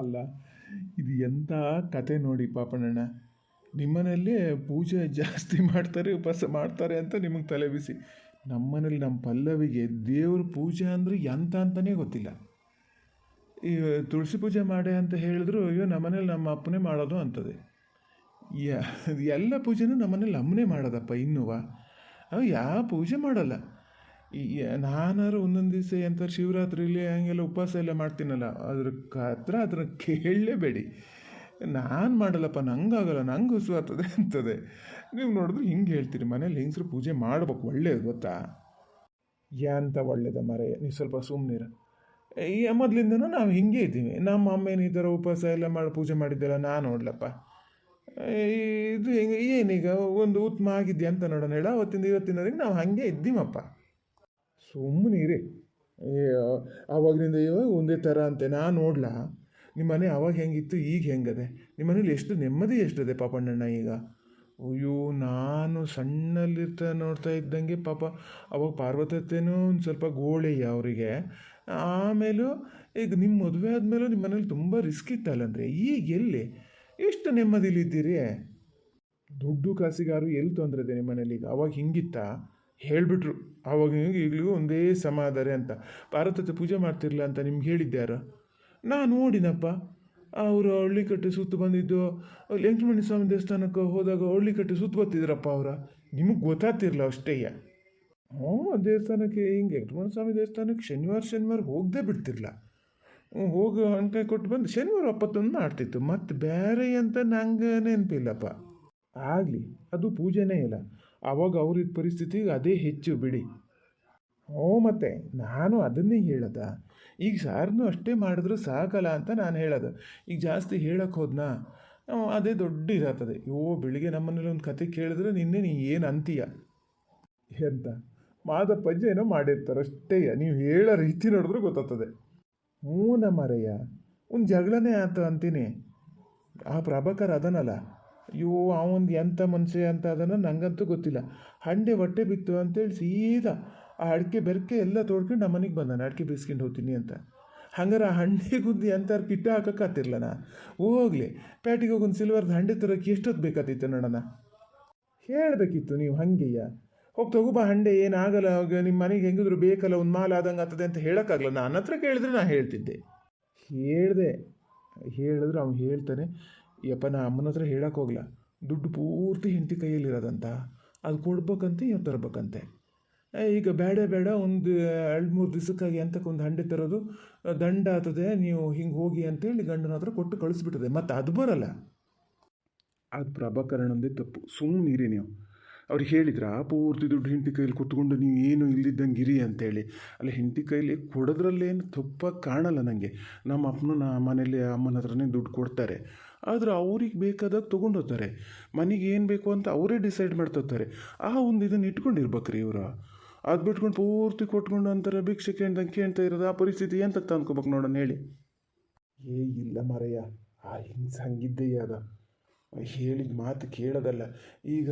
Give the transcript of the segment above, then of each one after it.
ಅಲ್ಲ. ಇದು ಎಂಥ ಕತೆ ನೋಡಿ ಪಾಪಣ್ಣಣ್ಣ ನಿಮ್ಮನಲ್ಲೇ ಪೂಜೆ ಜಾಸ್ತಿ ಮಾಡ್ತಾರೆ, ಉಪವಾಸ ಮಾಡ್ತಾರೆ ಅಂತ ನಿಮಗೆ ತಲೆ ಬಿಸಿ. ನಮ್ಮನೇಲಿ ನಮ್ಮ ಪಲ್ಲವಿಗೆ ದೇವ್ರ ಪೂಜೆ ಅಂದರೆ ಎಂತ ಅಂತಲೇ ಗೊತ್ತಿಲ್ಲ. ಈ ತುಳಸಿ ಪೂಜೆ ಮಾಡೆ ಅಂತ ಹೇಳಿದ್ರು, ಅಯ್ಯೋ, ನಮ್ಮನೇಲಿ ನಮ್ಮ ಅಪ್ಪನೇ ಮಾಡೋದು ಅಂತದೆ. ಎಲ್ಲ ಪೂಜೆನೂ ನಮ್ಮನೇಲಿ ಅಮ್ಮನೇ ಮಾಡೋದಪ್ಪ, ಇನ್ನುವ? ಅವು ಯಾವ ಪೂಜೆ ಮಾಡಲ್ಲ. ಈ ನಾನಾರು ಒಂದೊಂದು ದಿವಸ ಎಂಥ ಶಿವರಾತ್ರಿಲಿ ಹಂಗೆಲ್ಲ ಉಪವಾಸ ಎಲ್ಲ ಮಾಡ್ತೀನಲ್ಲ, ಅದ್ರ ಹತ್ರ ಅದನ್ನ ಕೇಳಲೇಬೇಡಿ. ನಾನು ಮಾಡಲ್ಲಪ್ಪ ನಂಗಾಗಲ್ಲ ನಂಗೆ ಹುಸು ಆಗ್ತದೆ ಅಂತದೆ. ನೀವು ನೋಡಿದ್ರೆ ಹಿಂಗೆ ಹೇಳ್ತೀರಿ, ಮನೇಲಿ ಹೆಂಗಸ್ರು ಪೂಜೆ ಮಾಡ್ಬೇಕು, ಒಳ್ಳೇದು ಗೊತ್ತಾ? ಯಾಂತ ಒಳ್ಳೇದ ಮರೆ ನೀವು ಸ್ವಲ್ಪ ಸುಮ್ಮನಿರ ಈ ಮೊದಲಿಂದನೂ ನಾವು ಹಿಂಗೆ ಇದ್ದೀವಿ. ನಮ್ಮ ಅಮ್ಮೇನು ಈ ಥರ ಉಪವಾಸ ಎಲ್ಲ ಮಾಡಿ, ಪೂಜೆ ಮಾಡಿದ್ದೆಲ್ಲ ನಾನು ನೋಡ್ಲಪ್ಪ. ಇದು ಹೆಂಗೆ ಏನೀಗ ಒಂದು ಉತ್ತಮ ಆಗಿದೆಯಾ ಅಂತ ನೋಡೋಣ, ಹೇಳ. ಅವತ್ತಿಂದ ಇವತ್ತಿನವರೆಗೆ ನಾವು ಹಾಗೆ ಇದ್ದೀವಪ್ಪ. ಸುಮ್ಮನಿರಿ ಆವಾಗಿನಿಂದ ಇವಾಗ ಒಂದೇ ಥರ ಅಂತೆ. ನಾನು ನೋಡ್ಲಾ? ನಿಮ್ಮ ಮನೆ ಅವಾಗ ಹೆಂಗಿತ್ತು, ಈಗ ಹೆಂಗದೆ? ನಿಮ್ಮ ಮನೇಲಿ ಎಷ್ಟು ನೆಮ್ಮದಿ ಎಷ್ಟಿದೆ ಪಾಪಣ್ಣಣ್ಣ ಈಗ? ಅಯ್ಯೋ, ನಾನು ಸಣ್ಣಲ್ಲಿರ್ತಾ ನೋಡ್ತಾ ಇದ್ದಂಗೆ ಪಾಪ, ಅವಾಗ ಪಾರ್ವತತೆನೂ ಒಂದು ಸ್ವಲ್ಪ ಗೋಳೆಯ ಅವರಿಗೆ. ಆಮೇಲೂ ಈಗ ನಿಮ್ಮ ಮದುವೆ ಆದಮೇಲೂ ನಿಮ್ಮ ಮನೇಲಿ ತುಂಬ ರಿಸ್ಕ್ ಇತ್ತಲ್ಲಂದ್ರೆ, ಈಗ ಎಲ್ಲಿ? ಎಷ್ಟು ನೆಮ್ಮದಿಲಿದ್ದೀರಿ? ದುಡ್ಡು ಕಾಸಿಗಾರು ಎಲ್ಲಿ ತೊಂದರೆ ಇದೆ ನಿಮ್ಮ ಮನೇಲಿ ಈಗ? ಅವಾಗ ಹಿಂಗಿತ್ತ? ಹೇಳಿಬಿಟ್ರು. ಅವಾಗ ಈಗಲೂ ಒಂದೇ ಸಮ ಅದಾರೆ ಅಂತ ಪಾರ್ವತತೆ ಪೂಜೆ ಮಾಡ್ತಿರ್ಲ ಅಂತ ನಿಮ್ಗೆ ಹೇಳಿದ್ದ್ಯಾರ ನಾನು ನೋಡಿನಪ್ಪ. ಅವರು ಹಳ್ಳಿಕಟ್ಟೆ ಸುತ್ತು ಬಂದಿದ್ದು ಎಂಟುಮಣಿ ಸ್ವಾಮಿ ದೇವಸ್ಥಾನಕ್ಕೆ ಹೋದಾಗ ಹಳ್ಳಿಕಟ್ಟೆ ಸುತ್ತು ಬರ್ತಿದ್ರಪ್ಪ ಅವರ. ನಿಮಗೆ ಗೊತ್ತಾಗ್ತಿರ್ಲ ಅಷ್ಟೇಯ ಹ್ಞೂ, ದೇವಸ್ಥಾನಕ್ಕೆ ಹಿಂಗೆ ಎಂಟುಮಣಿ ಸ್ವಾಮಿ ದೇವಸ್ಥಾನಕ್ಕೆ ಶನಿವಾರ ಶನಿವಾರ ಹೋಗದೆ ಬಿಡ್ತಿರ್ಲ ಹ್ಞೂ, ಹೋಗಿ ಹಣ್ಕಾಯಿ ಕೊಟ್ಟು ಬಂದು ಶನಿವಾರ ಒಪ್ಪತ್ತೊಂದು ಮಾಡ್ತಿತ್ತು. ಮತ್ತು ಬೇರೆ ಅಂತ ನಂಗೆ ನೆನಪಿಲ್ಲಪ್ಪ. ಆಗಲಿ, ಅದು ಪೂಜೆನೇ ಇಲ್ಲ. ಅವಾಗ ಅವ್ರಿದ್ದ ಪರಿಸ್ಥಿತಿಗೆ ಅದೇ ಹೆಚ್ಚು ಬಿಡಿ. ಓ ಮತ್ತೆ, ನಾನು ಅದನ್ನೇ ಹೇಳದ? ಈಗ ಸಾರ್ನು ಅಷ್ಟೇ ಮಾಡಿದ್ರು ಸಾಕಲ್ಲ ಅಂತ ನಾನು ಹೇಳೋದು. ಈಗ ಜಾಸ್ತಿ ಹೇಳಕ್ಕೆ ಹೋದ್ನಾ? ಅದೇ ದೊಡ್ಡ ಇದಾಗ್ತದೆ. ಓ, ಬೆಳಿಗ್ಗೆ ನಮ್ಮನೇಲಿ ಒಂದು ಕತೆ ಕೇಳಿದ್ರೆ ನಿನ್ನೆ ನೀ ಏನು ಅಂತೀಯ? ಎಂತ? ಮಾದಪ್ಪಜ್ಜ ಏನೋ ಮಾಡಿರ್ತಾರೆ ಅಷ್ಟೇ. ನೀವು ಹೇಳೋ ರೀತಿ ನೋಡಿದ್ರೆ ಗೊತ್ತಾಗ್ತದೆ. ಹ್ಞೂ ಮರೆಯ ಒಂದು ಜಗಳನೇ ಆತ ಅಂತೀನಿ. ಆ ಪ್ರಭಾಕರ್ ಅದನಲ್ಲ. ಅಯ್ಯೋ ಅವನು ಎಂಥ ಮನುಷ್ಯ ಅಂತ ಅದನ್ನು ನಂಗಂತೂ ಗೊತ್ತಿಲ್ಲ. ಹಂಡೆ ಹೊಟ್ಟೆ ಬಿತ್ತು ಅಂತೇಳಿ ಸೀದಾ ಆ ಅಡಿಕೆ ಬೆರಕೆ ಎಲ್ಲ ತೋಡ್ಕೊಂಡು ನಮ್ಮ ಮನೆಗೆ ಬಂದಾನೆ. ಅಡಿಕೆ ಬೀಸ್ಕೊಂಡು ಹೋಗ್ತೀನಿ ಅಂತ. ಹಂಗಾರೆ ಆ ಹಂಡೆ ಗುದ್ದಿ ಅಂತಾರು ಕಿಟ್ಟ ಹಾಕಕ್ಕಾತಿರ್ಲನ ಹೋಗ್ಲಿ, ಪ್ಯಾಟಿಗೆ ಹೋಗಿ ಒಂದು ಸಿಲ್ವರ್ದು ಹಂಡೆ ತರೋಕೆ ಎಷ್ಟೊತ್ತು ಬೇಕಾತಿತ್ತು ನೋಡೋಣ. ಹೇಳಬೇಕಿತ್ತು ನೀವು ಹಂಗೆಯ್ಯ ಹೋಗಿ ತಗೋಬಾ ಹಂಡೆ, ಏನಾಗಲ್ಲ ನಿಮ್ಮ ಮನೆಗೆ ಹೆಂಗಿದ್ರು ಬೇಕಲ್ಲ, ಒಂದು ಮಾಲ್ ಆದಂಗೆ ಆಗ್ತದೆ ಅಂತ ಹೇಳೋಕ್ಕಾಗಲ್ಲ ನನ್ನ ಹತ್ರ ಕೇಳಿದ್ರೆ ನಾನು ಹೇಳ್ತಿದ್ದೆ. ಹೇಳಿದೆ. ಹೇಳಿದ್ರೆ ಅವ್ನು ಹೇಳ್ತಾನೆ. ಯಪ್ಪ, ನಾ ಅಮ್ಮನ ಹತ್ರ ಹೇಳಕ್ಕೆ ಹೋಗ್ಲ. ದುಡ್ಡು ಪೂರ್ತಿ ಹೆಂಡತಿ ಕೈಯಲ್ಲಿರೋದಂತ. ಅದು ಕೊಡ್ಬೇಕಂತೆ ಇವ್ ತರಬೇಕಂತೆ. ಈಗ ಬೇಡ ಬೇಡ, ಒಂದು ಎರಡು ಮೂರು ದಿವಸಕ್ಕಾಗಿ ಅಂತಕ್ಕೆ ಒಂದು ಹಂಡೆ ತರೋದು, ದಂಡ ಆಗ್ತದೆ ನೀವು ಹಿಂಗೆ ಹೋಗಿ ಅಂತೇಳಿ ಗಂಡನ ಹತ್ರ ಕೊಟ್ಟು ಕಳಿಸ್ಬಿಟ್ಟದೆ. ಮತ್ತು ಅದು ಬರಲ್ಲ. ಅದು ಪ್ರಭಾಕರಣಂದೇ ತಪ್ಪು. ಸುಮ್ಮನಿರಿ ನೀವು. ಅವ್ರಿಗೆ ಹೇಳಿದ್ರ, ಪೂರ್ತಿ ದುಡ್ಡು ಹೆಂಡತಿ ಕೈಲಿ ಕೊಟ್ಟುಕೊಂಡು ನೀವು ಏನು ಇಲ್ಲಿದ್ದಂಗೆ ಇರಿ ಅಂತೇಳಿ. ಅಲ್ಲಿ, ಹೆಂಡತಿ ಕೈಲಿ ಕೊಡೋದ್ರಲ್ಲೇನು ತಪ್ಪಾಗಿ ಕಾಣಲ್ಲ ನನಗೆ ನಮ್ಮ ಅಪ್ಪನೂ ನಾ ಮನೇಲಿ ಅಮ್ಮನ ಹತ್ರನೇ ದುಡ್ಡು ಕೊಡ್ತಾರೆ. ಆದರೆ ಅವ್ರಿಗೆ ಬೇಕಾದಾಗ ತೊಗೊಂಡು ಹೋಗ್ತಾರೆ ಮನೆಗೆ ಏನು ಬೇಕು ಅಂತ ಅವರೇ ಡಿಸೈಡ್ ಮಾಡ್ತಿರ್ತಾರೆ ಆ ಒಂದು ಇದನ್ನು ಇಟ್ಕೊಂಡಿರ್ಬೇಕ್ರಿ ಇವರು. ಅದು ಬಿಟ್ಕೊಂಡು ಪೂರ್ತಿ ಕೊಟ್ಕೊಂಡು ಅಂತಾರೆ, ಭಿಕ್ಷೆ ಕೇಳ್ದಂಗೆ ಕೇಳ್ತಾ ಇರೋದು, ಆ ಪರಿಸ್ಥಿತಿ ಎಂತ ಅಂದ್ಕೋಬೇಕು ನೋಡೋಣ ಹೇಳಿ. ಏ, ಇಲ್ಲ ಮರಯ್ಯ, ಆ ಹಿಂಗೆ ಹಂಗಿದ್ದೇ ಅದ. ಹೇಳಿದ ಮಾತು ಕೇಳೋದಲ್ಲ. ಈಗ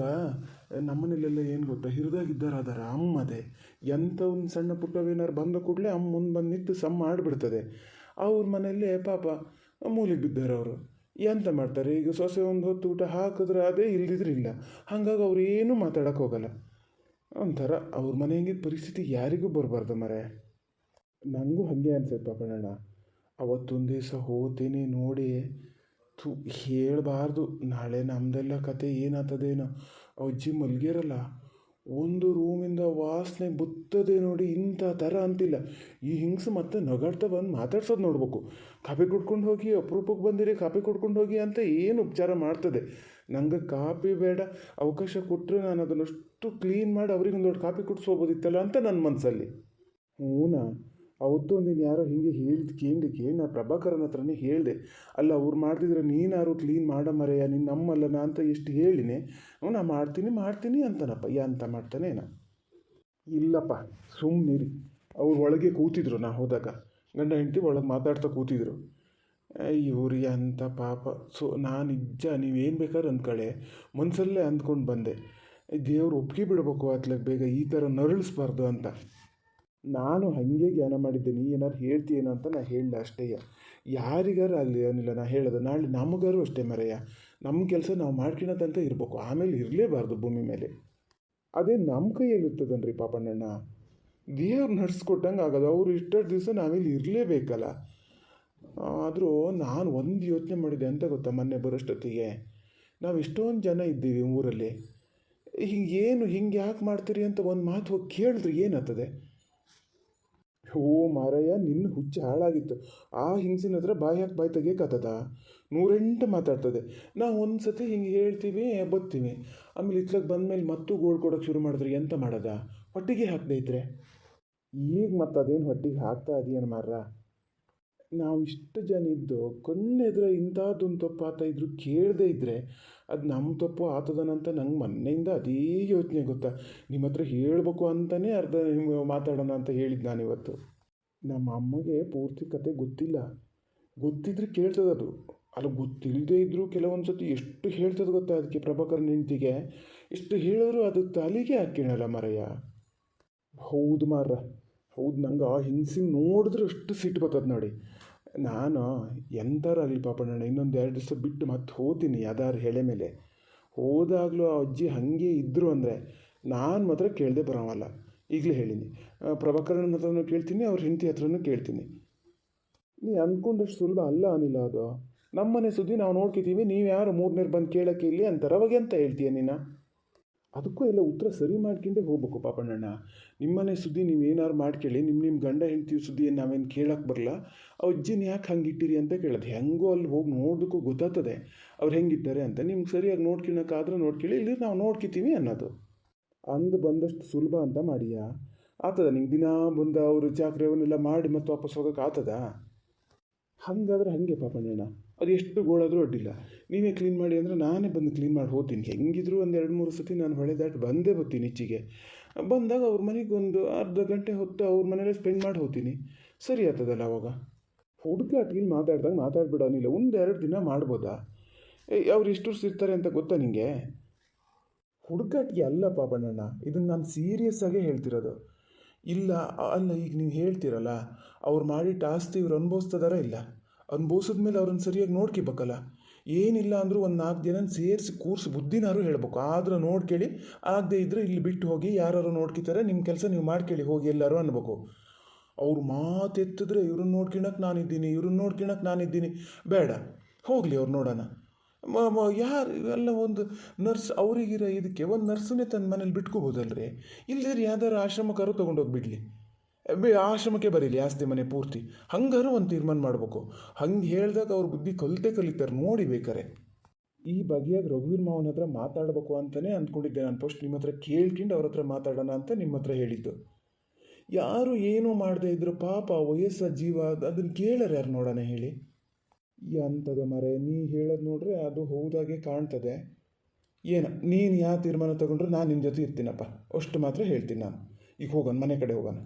ನಮ್ಮನೇಲೆಲ್ಲ ಏನು ಗೊತ್ತಾ ಹಿರಿದಾಗಿದ್ದಾರೆ ಅದರ ಅಮ್ಮದೆ ಎಂಥ ಒಂದು ಸಣ್ಣ ಪುಟ್ಟವೇನಾರು ಬಂದ ಕೂಡಲೇ ಅಮ್ಮ ಮುಂದೆ ಬಂದು ನಿಂತು ಸಮ್ ಮಾಡಿಬಿಡ್ತದೆ. ಅವ್ರ ಮನೆಯಲ್ಲೇ ಪಾಪ ಮೂಲಿಗೆ ಬಿದ್ದಾರೆ ಅವರು ಎಂತ ಮಾಡ್ತಾರೆ. ಈಗ ಸೊಸೆ ಒಂದು ಹೊತ್ತು ಊಟ ಹಾಕಿದ್ರೆ ಅದೇ ಇಲ್ದಿದ್ರೆ ಇಲ್ಲ. ಹಾಗಾಗಿ ಅವ್ರು ಏನೂ ಮಾತಾಡೋಕೆ ಹೋಗಲ್ಲ. ಒಂಥರ ಅವ್ರ ಮನೆ ಪರಿಸ್ಥಿತಿ ಯಾರಿಗೂ ಬರಬಾರ್ದು ಮರೆ. ನನಗೂ ಹಾಗೆ ಅನ್ಸತ್ತೆ ಪಾಪಣ್ಣ ಅವತ್ತೊಂದು ದಿವಸ ಹೋತೇನೆ ನೋಡಿ. ತು ಹೇಳಬಾರ್ದು. ನಾಳೆ ನಮ್ಮದೆಲ್ಲ ಕತೆ ಏನಾಗ್ತದೇನೋ. ಅಜ್ಜಿ ಮಲ್ಗಿರಲ್ಲ. ಒಂದು ರೂಮಿಂದ ವಾಸನೆ ಬುತ್ತದೆ ನೋಡಿ ಇಂಥ ಥರ ಅಂತಿಲ್ಲ. ಈ ಹಿಂಗ್ಸು ಮತ್ತೆ ನಗಾಡ್ತಾ ಬಂದು ಮಾತಾಡ್ಸೋದು ನೋಡ್ಬೇಕು. ಕಾಪಿ ಕುಡ್ಕೊಂಡು ಹೋಗಿ ಅಪರೂಪಕ್ಕೆ ಬಂದಿರಿ, ಕಾಪಿ ಕುಡ್ಕೊಂಡು ಹೋಗಿ ಅಂತ ಏನು ಉಪಚಾರ ಮಾಡ್ತದೆ? ನಂಗೆ ಕಾಪಿ ಬೇಡ. ಅವಕಾಶ ಕೊಟ್ಟರೆ ನಾನು ಅದನ್ನಷ್ಟು ಕ್ಲೀನ್ ಮಾಡಿ ಅವ್ರಿಗೆ ಒಂದು ದೊಡ್ಡ ಕಾಪಿ ಕುಡಿಸ್ಕೋಬೋದಿತ್ತಲ್ಲ ಅಂತ ನನ್ನ ಮನಸ್ಸಲ್ಲಿ ಹ್ಞೂನಾ ಅವತ್ತು ನೀನು ಯಾರೋ ಹೀಗೆ ಹೇಳಿದ ಕೇಳಿ ನಾ ಪ್ರಭಾಕರನ ಹತ್ರನೇ ಹೇಳಿದೆ. ಅಲ್ಲ, ಅವ್ರು ಮಾಡ್ತಿದ್ರೆ ನೀನಾರು ಕ್ಲೀನ್ ಮಾಡ ಮರೆಯ, ನೀನು ನಮ್ಮಲ್ಲ ನಾ ಅಂತ ಎಷ್ಟು ಹೇಳಿನಿ. ನಾ ಮಾಡ್ತೀನಿ ಮಾಡ್ತೀನಿ ಅಂತಾನಪ್ಪ. ಅಂತ ಮಾಡ್ತಾನೆ ನಾ. ಇಲ್ಲಪ್ಪ ಸುಮ್ಮನಿರಿ ಅವ್ರು ಒಳಗೆ ಕೂತಿದ್ರು, ನಾ ಹೋದಾಗ. ಗಂಡ ಹೆಂಡತಿ ಒಳಗೆ ಮಾತಾಡ್ತಾ ಕೂತಿದ್ರು. ಇವ್ರಿ ಅಂತ ಪಾಪ. ಸೊ ನಾನು ನಿಜ, ನೀವೇನು ಬೇಕಾದ್ರೆ ಅಂದ್ಕೊಳ್ಳೆ ಮನಸ್ಸಲ್ಲೇ ಅಂದ್ಕೊಂಡು ಬಂದೆ. ದೇವ್ರು ಒಪ್ಪಿಗೆ ಬಿಡಬೇಕು ಅತ್ಲಾಗ ಬೇಗ, ಈ ಥರ ನರಳಿಸ್ಬಾರ್ದು ಅಂತ. ನಾನು ಹಾಗೆ ಜ್ಞಾನ ಮಾಡಿದ್ದೀನಿ ಏನಾರು ಹೇಳ್ತೀಯೇನೋ ಅಂತ ನಾ ಹೇಳಲ್ಲ ಅಷ್ಟೇ ಯಾರಿಗಾರು ಅಲ್ಲಿ ಏನಿಲ್ಲ ನಾನು ಹೇಳೋದು, ನಾಳೆ ನಮಗಾರು ಅಷ್ಟೇ ಮರೆಯ. ನಮ್ಮ ಕೆಲಸ ನಾವು ಮಾಡ್ಕೊಳತ್ತಂತ ಇರಬೇಕು, ಆಮೇಲೆ ಇರಲೇಬಾರ್ದು ಭೂಮಿ ಮೇಲೆ. ಅದೇ ನಮ್ಮ ಕೈಯಲ್ಲಿರ್ತದನ್ರಿ ಪಾಪಣ್ಣಣ್ಣ. ದೇವ್ರು ನಡೆಸ್ಕೊಟ್ಟಂಗೆ ಆಗೋದು, ಅವರು ಇಷ್ಟಷ್ಟು ದಿವಸ ನಾವಿಲ್ಲಿ ಇರಲೇಬೇಕಲ್ಲ. ಆದರೂ ನಾನು ಒಂದು ಯೋಚನೆ ಮಾಡಿದೆ ಅಂತ ಗೊತ್ತಾ ಮೊನ್ನೆ ಬರೋಷ್ಟೊತ್ತಿಗೆ? ನಾವು ಎಷ್ಟೊಂದು ಜನ ಇದ್ದೀವಿ ಊರಲ್ಲಿ. ಹಿಂಗೆ ಏನು, ಹಿಂಗೆ ಯಾಕೆ ಮಾಡ್ತೀರಿ ಅಂತ ಒಂದು ಮಾತು ಕೇಳಿದ್ರೆ ಏನಾಗ್ತದೆ? ಓ ಮಾರಯ್ಯ, ನಿನ್ನ ಹುಚ್ಚು ಹಾಳಾಗಿತ್ತು. ಆ ಹಿಂಸಿನ ಹತ್ರ ಬಾಯಿ ಹಾಕಿ ಬಾಯಿ ತೆಗಿಯಕ್ಕತ್ತದ ನೂರೆಂಟು ಮಾತಾಡ್ತದೆ. ನಾವು ಒಂದು ಸತಿ ಹಿಂಗೆ ಹೇಳ್ತೀವಿ, ಬತ್ತೀವಿ. ಆಮೇಲೆ ಇತ್ಲಾಗ ಬಂದಮೇಲೆ ಮತ್ತೂ ಗೋಳ್ ಕೊಡೋಕೆ ಶುರು ಮಾಡಿದ್ರೆ, ಎಂತ ಮಾಡೋದ? ಹೊಟ್ಟಿಗೆ ಹಾಕದೇ ಇದ್ರೆ? ಈಗ ಮತ್ತು ಅದೇನು ಹೊಟ್ಟಿಗೆ ಹಾಕ್ತಾ ಇದೆಯೇನು ಮಾರ್ರ? ನಾವು ಇಷ್ಟು ಜನ ಇದ್ದು ಕಣ್ಣೆದ್ರೆ ಇಂಥದ್ದೊಂದು ತಪ್ಪು ಆತ ಇದ್ರು ಕೇಳದೇ ಇದ್ದರೆ ಅದು ನಮ್ಮ ತಪ್ಪು ಆತದನಂತ ನಂಗೆ ಮೊನ್ನೆಯಿಂದ ಅದೇ ಯೋಚನೆ ಗೊತ್ತಾ? ನಿಮ್ಮ ಹತ್ರ ಹೇಳಬೇಕು ಅಂತಲೇ ಅರ್ಧ ನಿಮಗೆ ಮಾತಾಡೋಣ ಅಂತ ಹೇಳಿದ್ದು ನಾನಿವತ್ತು. ನಮ್ಮ ಅಮ್ಮಗೆ ಪೂರ್ತಿ ಕತೆ ಗೊತ್ತಿಲ್ಲ. ಗೊತ್ತಿದ್ರೆ ಕೇಳ್ತದದು ಅಲ್ಲ ಗೊತ್ತಿಲ್ಲದೆ ಇದ್ದರೂ ಕೆಲವೊಂದು ಸತಿ ಎಷ್ಟು ಹೇಳ್ತದೆ ಗೊತ್ತಾ ಅದಕ್ಕೆ ಪ್ರಭಾಕರ್ ಹೆಂಡ್ತಿಗೆ? ಎಷ್ಟು ಹೇಳಿದ್ರು ಅದು ತಲೆಗೆ ಹಾಕಿಣಲ್ಲ ಮರಯ್ಯ. ಹೌದು ಮಾರ ಹೌದು, ನಂಗೆ ಆ ಹಿಂಸಿನ ನೋಡಿದ್ರೆ ಅಷ್ಟು ಸಿಟ್ಟು ಬರ್ತದೆ ನೋಡಿ. ನಾನು ಎಂಥವ್ರಾಗಲಿ ಪಾಪ ನಾನು ಇನ್ನೊಂದು ಎರಡು ದಿವಸ ಬಿಟ್ಟು ಮತ್ತೆ ಹೋಗ್ತೀನಿ ಯಾವ್ದಾರು ಹೆಳೆ ಮೇಲೆ. ಹೋದಾಗಲೂ ಆ ಅಜ್ಜಿ ಹಾಗೆ ಇದ್ದರು ಅಂದರೆ ನಾನು ಮಾತ್ರ ಕೇಳದೆ ಬರೋವಲ್ಲ. ಈಗಲೇ ಹೇಳಿನಿ. ಪ್ರಭಾಕರನ ಹತ್ರನೂ ಕೇಳ್ತೀನಿ, ಅವ್ರ ಹೆಂಡತಿ ಹತ್ರನೂ ಕೇಳ್ತೀನಿ. ನೀ ಅಂದ್ಕೊಂಡಷ್ಟು ಸುಲಭ ಅಲ್ಲ ಅನಿಲ್ಲ ಅದು. ನಮ್ಮನೆ ಸುದ್ದಿ ನಾವು ನೋಡ್ಕೊತೀವಿ ನೀವು ಯಾರು ಮೂರನೇರು ಬಂದು ಕೇಳೋಕ್ಕೆ ಇಲ್ಲಿ ಅಂತಾರೆ, ಅವಾಗ ಎಂತ ಹೇಳ್ತೀಯ ನೀನು? ಅದಕ್ಕೂ ಎಲ್ಲ ಉತ್ತರ ಸರಿ ಮಾಡ್ಕೊಂಡೇ ಹೋಗ್ಬೇಕು, ಪಾಪಣ್ಣಣ್ಣ. ನಿಮ್ಮನೆ ಸುದ್ದಿ ನೀವು ಏನಾದ್ರು ಮಾಡ್ಕೊಳ್ಳಿ ನಿಮ್ಮ ನಿಮ್ಮ ಗಂಡ ಹೆಂಡ್ತಿ ಸುದ್ದಿಯನ್ನು ನಾವೇನು ಕೇಳಕ್ಕೆ ಬರಲ್ಲ ಆ ಅಜ್ಜಿನ ಯಾಕೆ ಹಂಗೆ ಇಟ್ಟಿರಿ ಅಂತ ಕೇಳೋದು. ಹೆಂಗೋ ಅಲ್ಲಿ ಹೋಗಿ ನೋಡೋದಕ್ಕೂ ಗೊತ್ತಾಗ್ತದೆ. ಅವ್ರು ಹೆಂಗಿದ್ದಾರೆ ಅಂತ. ನಿಮ್ಗೆ ಸರಿಯಾಗಿ ನೋಡ್ಕೊಳಕ್ಕಾದ್ರೆ ನೋಡ್ಕೇಳಿ ಇಲ್ಲಿ ನಾವು ನೋಡ್ಕೊತೀವಿ ಅನ್ನೋದು. ಅಂದು ಬಂದಷ್ಟು ಸುಲಭ ಅಂತ ಮಾಡಿಯಾ? ಆತದ ನಿಂಗೆ ದಿನ ಬಂದ ಅವರು ಚಾಕ್ರಿ ಅವನ್ನೆಲ್ಲ ಮಾಡಿ ಮತ್ತೆ ವಾಪಸ್ ಹೋಗೋಕೆ ಆತದ ಹಾಗಾದ್ರೆ ಹಾಗೆ ಪಾಪಣ್ಣಣ್ಣ. ಅದು ಎಷ್ಟು ಗೋಳಾದರೂ ಅಡ್ಡಿಲ್ಲ ನೀವೇ ಕ್ಲೀನ್ ಮಾಡಿ ಅಂದರೆ ನಾನೇ ಬಂದು ಕ್ಲೀನ್ ಮಾಡಿ ಹೋಗ್ತೀನಿ. ಹೆಂಗಿದ್ರು ಒಂದು ಎರಡು ಮೂರು ಸತಿ ನಾನು ಹೊಳೆ ದಾಟಿ ಬಂದೇ ಬರ್ತೀನಿ ಹೆಚ್ಚಿಗೆ ಬಂದಾಗ ಅವ್ರ ಮನೆಗೆ ಒಂದು ಅರ್ಧ ಗಂಟೆ ಹೊತ್ತು ಅವ್ರ ಮನೇಲೆ ಸ್ಪೆಂಡ್ ಮಾಡಿ ಹೋಗ್ತೀನಿ. ಸರಿ ಆಗ್ತದಲ್ಲ ಅವಾಗ? ಹುಡುಗಾಟಿಗೆ ಮಾತಾಡ್ದಾಗ ಮಾತಾಡ್ಬಿಡೋನಿಲ್ಲ ಒಂದು ಎರಡು ದಿನ ಮಾಡ್ಬೋದಾ? ಅವ್ರು ಎಷ್ಟು ಇರ್ತಾರೆ ಅಂತ ಗೊತ್ತಾ ನಿಮಗೆ ಹುಡುಗಾಟಿಗೆ ಅಲ್ಲ ಪಾಪಣ್ಣಣ್ಣ. ಇದನ್ನು ನಾನು ಸೀರಿಯಸ್ ಆಗೇ ಹೇಳ್ತಿರೋದು. ಇಲ್ಲ, ಅಲ್ಲ, ಈಗ ನೀವು ಹೇಳ್ತೀರಲ್ಲ, ಅವ್ರು ಮಾಡಿ ಆಸ್ತಿ ಇವ್ರು ಅನುಭವಿಸ್ತದಾರ ಇಲ್ಲ? ಅನುಭವಿಸಿದ್ಮೇಲೆ ಅವ್ರನ್ನ ಸರಿಯಾಗಿ ನೋಡ್ಕೋಬೇಕಲ್ಲ ಏನಿಲ್ಲ ಅಂದರೂ ಒಂದು ನಾಲ್ಕು ಜನ ಸೇರಿಸಿ ಕೂರಿಸಿ ಬುದ್ಧಿನಾರು ಹೇಳ್ಬೇಕು. ಆದ್ರೆ ನೋಡ್ಕೇಳಿ ಆಗದೆ ಇದ್ದರೆ ಇಲ್ಲಿ ಬಿಟ್ಟು ಹೋಗಿ ಯಾರು ನೋಡ್ಕಿತಾರೆ ನಿಮ್ಮ ಕೆಲಸ ನೀವು ಮಾಡ್ಕೇಳಿ ಹೋಗಿ ಎಲ್ಲರೂ ಅನ್ಬೇಕು. ಅವ್ರು ಮಾತೆತ್ತಿದ್ರೆ ಇವ್ರನ್ನ ನೋಡ್ಕೊಳಕ್ಕೆ ನಾನಿದ್ದೀನಿ, ಇವ್ರನ್ನ ನೋಡ್ಕೊಳಕ್ಕೆ ನಾನಿದ್ದೀನಿ. ಬೇಡ, ಹೋಗಲಿ ಅವ್ರು ನೋಡೋಣ. ಮ ಯಾರು, ಇವೆಲ್ಲ ಒಂದು ನರ್ಸ್, ಅವರಿಗಿರೋ ಇದಕ್ಕೆ ಒಂದು ನರ್ಸನ್ನೇ ತನ್ನ ಮನೇಲಿ ಬಿಟ್ಕೋಬೋದಲ್ರಿ? ಇಲ್ಲದ್ರೆ ಯಾವ್ದಾರು ಆಶ್ರಮಕ್ಕಾರು ತೊಗೊಂಡೋಗಿ ಬಿಡಲಿ. ಆಶ್ರಮಕ್ಕೆ ಬರೀಲಿ, ಆಸ್ತಿ ಮನೆ ಪೂರ್ತಿ. ಹಂಗಾರು ಒಂದು ತೀರ್ಮಾನ ಮಾಡಬೇಕು. ಹಂಗೆ ಹೇಳಿದಾಗ ಅವ್ರ ಬುದ್ಧಿ ಕಲಿತೆ ಕಲಿತಾರೆ ನೋಡಿ ಬೇಕಾರೆ. ಈ ಬಗೆಯಾಗಿ ರಘುವೀರ್ ಮಾವನ ಹತ್ರ ಮಾತಾಡಬೇಕು ಅಂತಲೇ ಅಂದ್ಕೊಂಡಿದ್ದೆ ನಾನು ಫಸ್ಟ್ ನಿಮ್ಮ ಹತ್ರ ಕೇಳ್ಕೊಂಡು ಅವ್ರ ಹತ್ರ ಮಾತಾಡೋಣ ಅಂತ ನಿಮ್ಮ ಹತ್ರ ಹೇಳಿದ್ದು. ಯಾರು ಏನೂ ಮಾಡದೇ ಇದ್ರು ಪಾಪ ವಯಸ್ಸ ಜೀವ ಅದನ್ನು ಕೇಳರು ಯಾರು ನೋಡೋಣ ಹೇಳಿ? ಎಂಥದ ಮರೆ, ನೀ ಹೇಳೋದು ನೋಡ್ರೆ ಅದು ಹೌದಾಗೆ ಕಾಣ್ತದೆ. ಏನು, ನೀನು ಯಾವ ತೀರ್ಮಾನ ತಗೊಂಡ್ರೆ ನಾನು ನಿನ್ನ ಜೊತೆ ಇರ್ತೀನಪ್ಪ. ಅಷ್ಟು ಮಾತ್ರ ಹೇಳ್ತೀನಿ ನಾನು. ಈಗ ಹೋಗೋಣ, ಮನೆ ಕಡೆ ಹೋಗೋಣ.